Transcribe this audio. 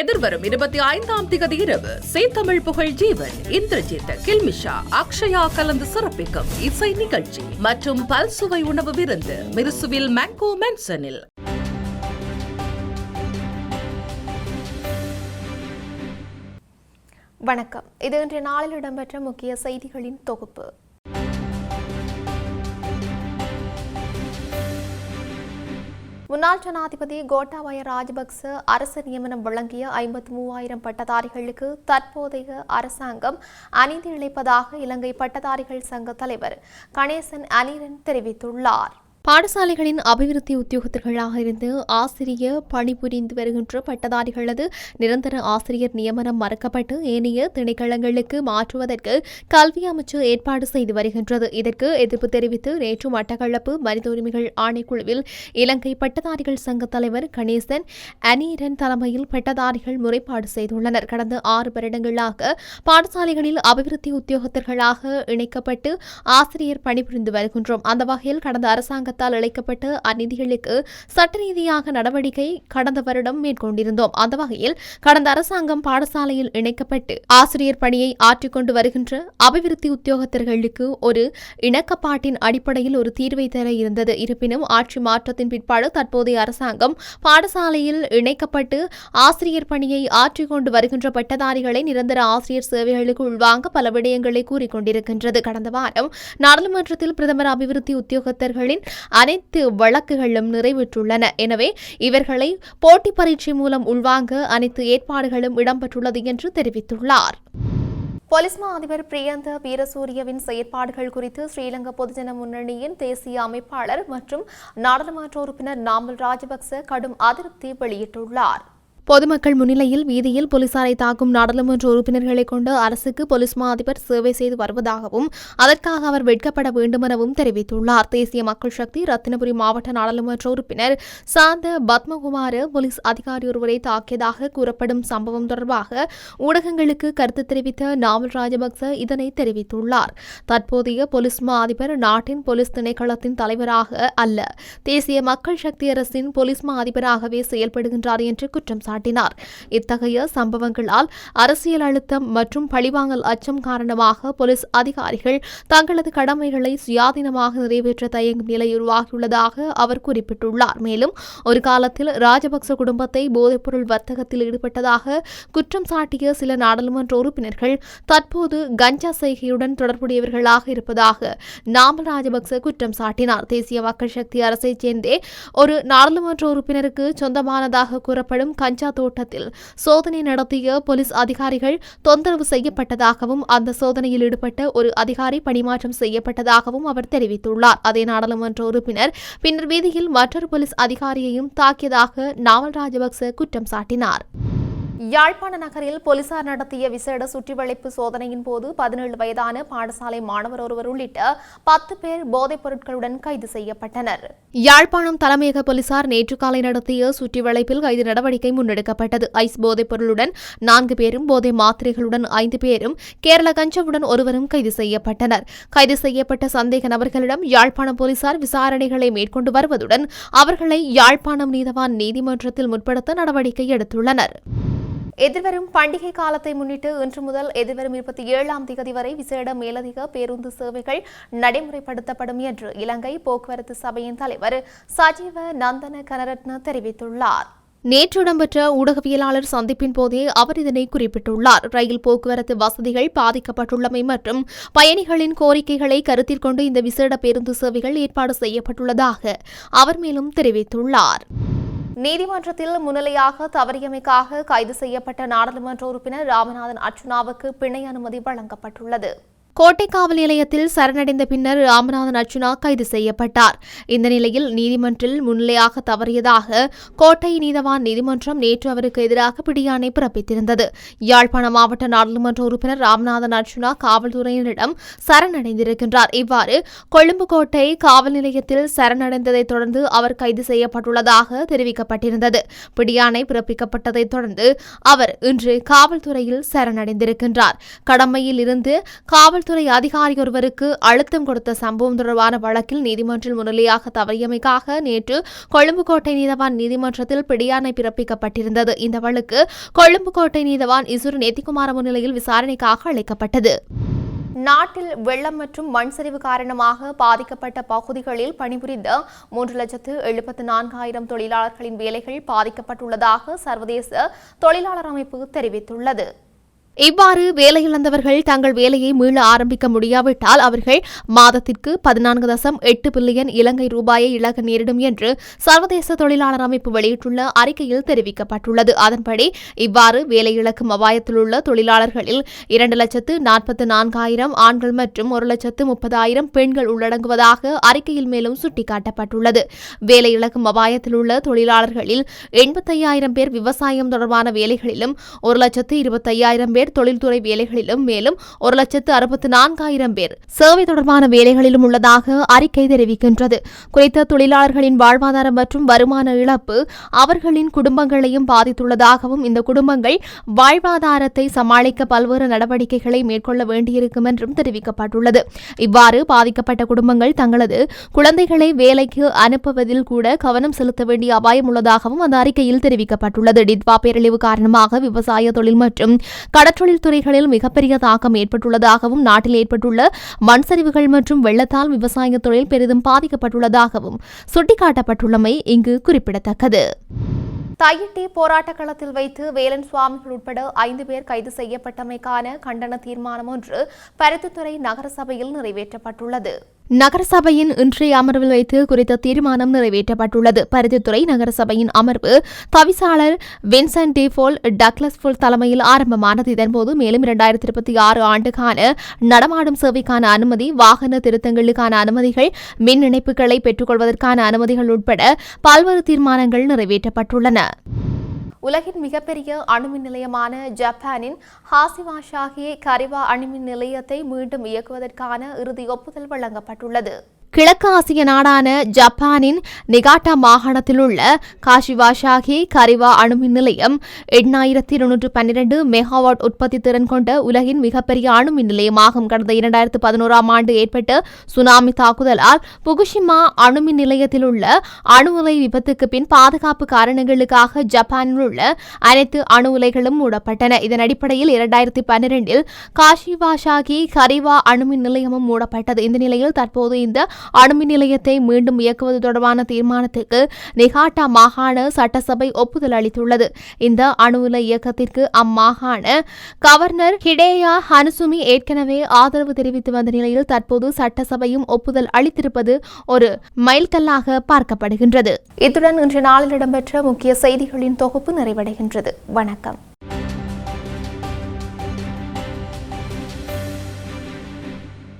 எதிர்வரும் இருபத்தி ஐந்தாம் திகதி இரவு சேத்தமிழ் புகழ் ஜீவன் இந்திரஜித் கில்மிஷா அக்ஷயா கலந்து சிறப்பிக்கும் இசை நிகழ்ச்சி மற்றும் பல்சுவை உணவு விருந்து மிருசுவில் மேங்கோ மென்சனில். வணக்கம். இது இன்றைய நாளில் இடம்பெற்ற முக்கிய செய்திகளின் தொகுப்பு. முன்னாள் ஜனாதிபதி கோட்டாபய ராஜபக்ச அரசு நியமனம் வழங்கிய ஐம்பத்தி மூவாயிரம் பட்டதாரிகளுக்கு தற்போதைய அரசாங்கம் அநீதி இழைப்பதாக இலங்கை பட்டதாரிகள் சங்க தலைவர் கணேசன் அனிரன் தெரிவித்துள்ளார். பாடசாலைகளின் அபிவிருத்தி உத்தியோகத்தர்களாக இருந்து ஆசிரிய பணிபுரிந்து வருகின்ற பட்டதாரிகளது நிரந்தர ஆசிரியர் நியமனம் மறக்கப்பட்டு ஏனைய திணைக்களங்களுக்கு மாற்றுவதற்கு கல்வி அமைச்சு ஏற்பாடு செய்து வருகின்றது. இதற்கு எதிர்ப்பு தெரிவித்து நேற்று மட்டக்களப்பு மனித உரிமைகள் ஆணைக்குழுவில் இலங்கை பட்டதாரிகள் சங்க தலைவர் கணேசன் அனீரன் தலைமையில் பட்டதாரிகள் முறைப்பாடு செய்துள்ளனர். கடந்த ஆறு வருடங்களாக பாடசாலைகளில் அபிவிருத்தி உத்தியோகத்தர்களாக இணைக்கப்பட்டு ஆசிரியர் பணிபுரிந்து வருகின்றோம். அந்த வகையில் கடந்த அரசாங்க அரசாங்கத்தால் அளிக்கப்பட்ட அந்நிதிகளுக்கு சட்ட ரீதியாக நடவடிக்கை கடந்த வருடம் மேற்கொண்டிருந்தோம். அந்த வகையில் கடந்த அரசாங்கம் பாடசாலையில் இணைக்கப்பட்டு ஆசிரியர் பணியை ஆற்றிக்கொண்டு வருகின்ற அபிவிருத்தி உத்தியோகத்தர்களுக்கு ஒரு இணக்கப்பாட்டின் அடிப்படையில் ஒரு தீர்வை தர இருந்தது. இருப்பினும் ஆட்சி மாற்றத்தின் பிற்பாடு தற்போதைய அரசாங்கம் பாடசாலையில் இணைக்கப்பட்டு ஆசிரியர் பணியை ஆற்றிக்கொண்டு வருகின்ற பட்டதாரிகளை நிரந்தர ஆசிரியர் சேவைகளுக்கு உள்வாங்க பல விடயங்களை கூறிக்கொண்டிருக்கின்றது கடந்த வாரம் நாடாளுமன்றத்தில் பிரதமர் அபிவிருத்தி உத்தியோகத்தர்களின் அனைத்து வழக்குகளும் நிறைவேற்றுள்ளன. எனவே இவர்களை போட்டி பரீட்சை மூலம் உள்வாங்க அனைத்து ஏற்பாடுகளும் இடம்பெற்றுள்ளது என்று தெரிவித்துள்ளார். பொலிஸ்மா மா அதிபர் பிரியந்த வீரசூரியவின் செயற்பாடுகள் குறித்து ஸ்ரீலங்கா பொதுஜன முன்னணியின் தேசிய அமைப்பாளர் மற்றும் நாடாளுமன்ற உறுப்பினர் நாமல் ராஜபக்ச கடும் அதிருப்தி வெளியிட்டுள்ளார். பொதுமக்கள் முன்னிலையில் வீதியில் போலீசாரை தாக்கும் நாடாளுமன்ற உறுப்பினர்களை கொண்டு அரசுக்கு போலீஸ் மா அதிபர் சேவை செய்து வருவதாகவும் அதற்காக அவர் வெட்கப்பட வேண்டுமெனவும் தெரிவித்துள்ளார். தேசிய மக்கள் சக்தி ரத்தினபுரி மாவட்ட நாடாளுமன்ற உறுப்பினர் சாந்த பத்மகுமார போலீஸ் அதிகாரி ஒருவரை தாக்கியதாக கூறப்படும் சம்பவம் தொடர்பாக ஊடகங்களுக்கு கருத்து தெரிவித்த நாமல் ராஜபக்ச இதனை தெரிவித்துள்ளார். தற்போதைய போலீஸ் மா அதிபர் நாட்டின் போலீஸ் திணைக்களத்தின் தலைவராக அல்ல தேசிய மக்கள் சக்தி அரசின் போலீஸ் மா அதிபராகவே செயல்படுகின்றார் என்று குற்றம் சாட்டினார் சாட்டினார் இத்தகைய சம்பவங்களால் அரசியல் அழுத்தம் மற்றும் பழிவாங்கல் அச்சம் காரணமாக போலீஸ் அதிகாரிகள் தங்களது கடமைகளை சுயாதீனமாக நிறைவேற்ற தயங்கும் நிலை உருவாகியுள்ளதாக அவர் குறிப்பிட்டுள்ளார். மேலும் ஒரு காலத்தில் ராஜபக்ச குடும்பத்தை போதைப்பொருள் வர்த்தகத்தில் ஈடுபட்டதாக குற்றம் சாட்டிய சில நாடாளுமன்ற உறுப்பினர்கள் தற்போது கஞ்சா செய்கையுடன் தொடர்புடையவர்களாக இருப்பதாக நாமல் ராஜபக்ச குற்றம் சாட்டினார். தேசிய மக்கள் சக்தி அரசைச் சேர்ந்தே ஒரு நாடாளுமன்ற உறுப்பினருக்கு சொந்தமானதாக கூறப்படும் கஞ்சா கஞ்சா தோட்டத்தில் சோதனை நடத்திய போலீஸ் அதிகாரிகள் தொந்தரவு செய்யப்பட்டதாகவும் அந்த சோதனையில் ஈடுபட்ட ஒரு அதிகாரி பணிமாற்றம் செய்யப்பட்டதாகவும் அவர் தெரிவித்துள்ளார். அதே நாடாளுமன்ற உறுப்பினர் பின்னர் வீதியில் மற்றொரு போலீஸ் அதிகாரியையும் தாக்கியதாக நாவல் ராஜபக்ச குற்றம் சாட்டினார். யாழ்ப்பாண நகரில் போலீசார் நடத்திய விசேட சுற்றிவளைப்பு சோதனையின் போது பதினேழு வயதான பாடசாலை மாணவர் ஒருவர் உள்ளிட்ட பத்து பேர் போதைப் பொருட்களுடன் கைது செய்யப்பட்டனர். யாழ்ப்பாணம் தலைமையக போலீசார் நேற்று காலை நடத்திய சுற்றிவளைப்பில் கைது நடவடிக்கை முன்னெடுக்கப்பட்டது. ஐஸ் போதைப் பொருளுடன் நான்கு பேரும் போதை மாத்திரைகளுடன் ஐந்து பேரும் கேரள கஞ்சவுடன் ஒருவரும் கைது செய்யப்பட்டனர். கைது செய்யப்பட்ட சந்தேக நபர்களிடம் யாழ்ப்பாணம் போலீசார் விசாரணைகளை மேற்கொண்டு வருவதுடன் அவர்களை யாழ்ப்பாணம் நீதவான் நீதிமன்றத்தில் முற்படுத்த நடவடிக்கை எடுத்துள்ளனர். எதிர்வரும் பண்டிகை காலத்தை முன்னிட்டு இன்று முதல் எதிர்வரும் இருபத்தி ஏழாம் தேதி வரை விசேட மேலதிக பேருந்து சேவைகள் நடைமுறைப்படுத்தப்படும் என்று இலங்கை போக்குவரத்து சபையின் தலைவர் சஜீவ நந்தன கனரத்ன தெரிவித்துள்ளார். நேற்று இடம்பெற்ற ஊடகவியலாளர் சந்திப்பின் போதே அவர் இதனை குறிப்பிட்டுள்ளார். ரயில் போக்குவரத்து வசதிகள் பாதிக்கப்பட்டுள்ளமை மற்றும் பயணிகளின் கோரிக்கைகளை கருத்தில் கொண்டு இந்த விசேட பேருந்து சேவைகள் ஏற்பாடு செய்யப்பட்டுள்ளதாக அவர் மேலும் தெரிவித்துள்ளார். நீதிமன்றத்தில் முன்னிலையாக தவறியமைக்காக கைது செய்யப்பட்ட நாடாளுமன்ற உறுப்பினர் ராமநாதன் அர்ச்சுனாவுக்கு பிணை அனுமதி வழங்கப்பட்டுள்ளது. கோட்டை காவல் நிலையத்தில் சரணடைந்த பின்னர் ராமநாதன் அர்ஜுனா கைது செய்யப்பட்டார். இந்த நிலையில் நீதிமன்றில் முன்னிலையாக தவறியதாக கோட்டை நீதவான் நீதிமன்றம் நேற்று அவருக்கு எதிராக பிடியாணை பிறப்பித்திருந்தது. யாழ்ப்பாண மாவட்ட நாடாளுமன்ற உறுப்பினர் ராமநாதன் அர்ஜுனா காவல்துறையினரிடம் சரணடைந்திருக்கின்றார். இவ்வாறு கொழும்பு கோட்டை காவல் நிலையத்தில் சரணடைந்ததைத் தொடர்ந்து அவர் கைது செய்யப்பட்டுள்ளதாக தெரிவிக்கப்பட்டிருந்தது. பிடியாணை பிறப்பிக்கப்பட்டதைத் தொடர்ந்து அவர் இன்று காவல்துறையில் சரணடைந்திருக்கின்றார். கடமையில் இருந்து காவல் காவல்துறை அதிகாரி ஒருவருக்கு அழுத்தம் கொடுத்த சம்பவம் தொடர்பான வழக்கில் நீதிமன்றில் முன்னிலையாக தவறியமைக்காக நேற்று கொழும்புக்கோட்டை நீதவான் நீதிமன்றத்தில் பிடியாணை பிறப்பிக்கப்பட்டிருந்தது. இந்த வழக்கு கொழும்புக்கோட்டை நீதவான் இசுரு நேத்திகுமார முன்னிலையில் விசாரணைக்காக அளிக்கப்பட்டது நாட்டில் வெள்ளம் மற்றும் மண் சரிவு காரணமாக பாதிக்கப்பட்ட பகுதிகளில் பணிபுரிந்த மூன்று லட்சத்து எழுபத்து நான்காயிரம் தொழிலாளர்களின் வேலைகள் பாதிக்கப்பட்டுள்ளதாக சர்வதேச தொழிலாளர் அமைப்பு தெரிவித்துள்ளது. இவ்வாறு வேலையிழந்தவர்கள் தங்கள் வேலையை மீள ஆரம்பிக்க முடியாவிட்டால் அவர்கள் மாதத்திற்கு பதினான்கு தசம் எட்டு பில்லியன் இலங்கை ரூபாயை இழக்க நேரிடும் என்று சர்வதேச தொழிலாளர் அமைப்பு வெளியிட்டுள்ள அறிக்கையில் தெரிவிக்கப்பட்டுள்ளது. அதன்படி இவ்வாறு வேலை இழக்கும் அபாயத்தில் உள்ள தொழிலாளர்களில் இரண்டு லட்சத்து நாற்பத்து நான்காயிரம் ஆண்கள் மற்றும் ஒரு லட்சத்து முப்பதாயிரம் பெண்கள் உள்ளடங்குவதாக அறிக்கையில் மேலும் சுட்டிக்காட்டப்பட்டுள்ளது. வேலை இழக்கும் அபாயத்தில் உள்ள தொழிலாளர்களில் எண்பத்தையாயிரம் பேர் விவசாயம் தொடர்பான வேலைகளிலும் ஒரு லட்சத்து இருபத்தையாயிரம் பேர் பேர் தொழில்துறை வேலைகளிலும் மேலும் ஒரு லட்சத்து அறுபத்தி நான்காயிரம் பேர் சேவை தொடர்பான வேலைகளிலும் உள்ளதாக அறிக்கை தெரிவிக்கின்றது. குறித்த தொழிலாளர்களின் வாழ்வாதாரம் மற்றும் வருமான இழப்பு அவர்களின் குடும்பங்களையும் பாதித்துள்ளதாகவும் இந்த குடும்பங்கள் வாழ்வாதாரத்தை சமாளிக்க பல்வேறு நடவடிக்கைகளை மேற்கொள்ள வேண்டியிருக்கும் என்றும் தெரிவிக்கப்பட்டுள்ளது. இவ்வாறு பாதிக்கப்பட்ட குடும்பங்கள் தங்களது குழந்தைகளை வேலைக்கு அனுப்புவதில் கூட கவனம் செலுத்த வேண்டிய அபாயம் உள்ளதாகவும் அந்த அறிக்கையில் தெரிவிக்கப்பட்டுள்ளது. டிட்வா பேரழிவு காரணமாக விவசாய தொழில் மற்றும் கடற்றொழில் துறைகளில் மிகப்பெரிய தாக்கம் ஏற்பட்டுள்ளதாகவும் நாட்டில் ஏற்பட்டுள்ள மண் சரிவுகள் மற்றும் வெள்ளத்தால் விவசாய தொழில் பெரிதும் பாதிக்கப்பட்டுள்ளதாகவும் சுட்டிக்காட்டப்பட்டுள்ளமை இங்கு குறிப்பிடத்தக்கது. தையிட்டி போராட்ட களத்தில் வைத்து வேலன் சுவாமிகள் உட்பட ஐந்து பேர் கைது செய்யப்பட்டமைக்கான கண்டன தீர்மானம் ஒன்று பருத்தித்துறை நகரசபையில் நிறைவேற்றப்பட்டுள்ளது. நகரசபையின் இன்றைய அமர்வில் வைத்து குறித்த தீர்மானம் நிறைவேற்றப்பட்டுள்ளது. பருத்தித்துறை நகரசபையின் அமர்வு தவிசாளர் வின்சென்ட் டிஃபோல் டக்ளஸ் ஃபுல் தலைமையில் ஆரம்பமானது. இதன்போது மேலும் இரண்டாயிரத்தி இருபத்தி ஆறு ஆண்டுக்கான நடமாடும் சேவைக்கான அனுமதி வாகன திருத்தங்களுக்கான அனுமதிகள் மின் இணைப்புகளை பெற்றுக்கொள்வதற்கான அனுமதிகள் உட்பட பல்வேறு தீர்மானங்கள் நிறைவேற்றப்பட்டுள்ளன. உலகின் மிகப்பெரிய அணுமின் நிலையமான ஜப்பானின் ஹாசிவாஷாகி கரிவா அணுமின் நிலையத்தை மீண்டும் இயக்குவதற்கான இறுதி ஒப்புதல் வழங்கப்பட்டுள்ளது. கிழக்கு ஆசிய நாடான ஜப்பானின் நிகாட்டா மாகாணத்தில் உள்ள காஷிவாஷாகி கரிவா அணுமின் நிலையம் எண்ணாயிரத்தி இருநூற்று பன்னிரண்டு மெகாவாட் உற்பத்தி திறன் கொண்ட உலகின் மிகப்பெரிய அணுமின் நிலையமாகும். கடந்த இரண்டாயிரத்து பதினோராம் ஆண்டு ஏற்பட்ட சுனாமி தாக்குதலால் புகுஷிமா அணுமின் நிலையத்தில் உள்ள அணு உலை விபத்துக்கு பின் பாதுகாப்பு காரணங்களுக்காக ஜப்பானில் உள்ள அனைத்து அணு உலைகளும் மூடப்பட்டன. இதன் அடிப்படையில் இரண்டாயிரத்தி பன்னிரண்டில் காஷிவாஷாகி கரிவா அணுமின் நிலையமும் மூடப்பட்டது. இந்த நிலையில் தற்போது இந்த அணுமின் நிலையத்தை மீண்டும் இயக்குவது தொடர்பான தீர்மானத்துக்கு நிகாட்டா மாகாண சட்டசபை ஒப்புதல் அளித்துள்ளது. இந்த அணு உலை இயக்கத்திற்கு அம்மாகாண கவர்னர் ஹிடேயா ஹனுசுமி ஏற்கனவே ஆதரவு தெரிவித்து வந்த நிலையில் தற்போது சட்டசபையும் ஒப்புதல் அளித்திருப்பது ஒரு மைல்கல்லாக பார்க்கப்படுகின்றது. இத்துடன் இன்று நாளில் இடம்பெற்ற முக்கிய செய்திகளின் தொகுப்பு நிறைவடைகின்றது. வணக்கம்.